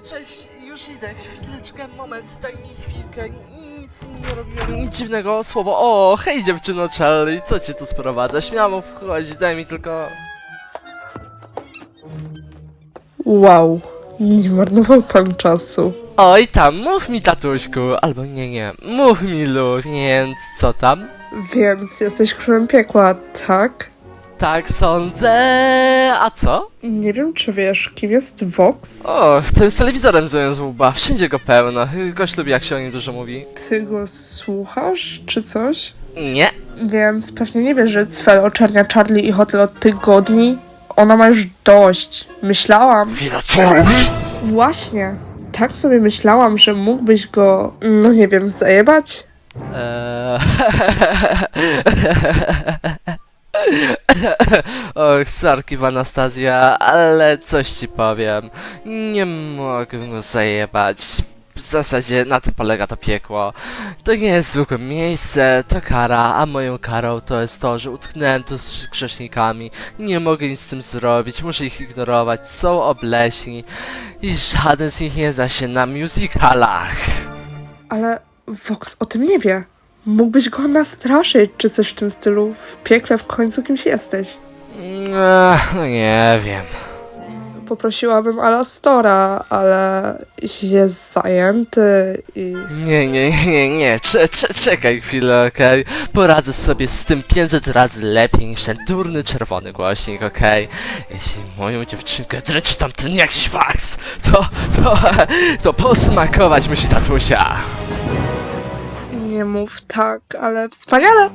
cześć, już idę, chwileczkę, moment, daj mi chwilkę, nic nie robiłem, nic dziwnego, słowo, o, hej dziewczyno Charlie, co cię tu sprowadza, śmiało wchodź, daj mi tylko... Wow, nie marnował pan czasu. Oj tam, mów mi tatuśku, albo nie, nie, mów mi Lu, więc co tam? Więc jesteś królem piekła, tak? Tak sądzę, a co? Nie wiem, czy wiesz, kim jest Vox? O, ten z telewizorem zamiast łba, wszędzie go pełno, gość lubi jak się o nim dużo mówi. Ty go słuchasz, czy coś? Nie, Więc pewnie nie wiesz, że Cfel oczernia Charlie i Hotel od tygodni. Ona ma już dość. Myślałam. chwila, co robi? Właśnie. Tak sobie myślałam, że mógłbyś go, no nie wiem, zajebać? Eee... Och, sorki Anastazja, ale coś ci powiem. Nie mogę go zajebać. W zasadzie na tym polega to piekło. To nie jest zwykłe miejsce, to kara, a moją karą to jest to, że utknąłem tu z grzesznikami. Nie mogę nic z tym zrobić, muszę ich ignorować, są obleśni i żaden z nich nie zna się na musicalach. Ale Vox o tym nie wie. Mógłbyś go nastraszyć, czy coś w tym stylu. W piekle w końcu kimś jesteś. Ech, no nie wiem. Poprosiłabym Alastora, ale jest zajęty i... Nie, nie, nie, nie, cze, cze, czekaj chwilę, okej? Poradzę sobie z tym 500 razy lepiej niż ten durny czerwony głośnik, okej? Jeśli moją dziewczynkę dręczy tamten jakiś faks, to, to, to posmakować musi tatusia. Nie mów tak, ale wspaniale!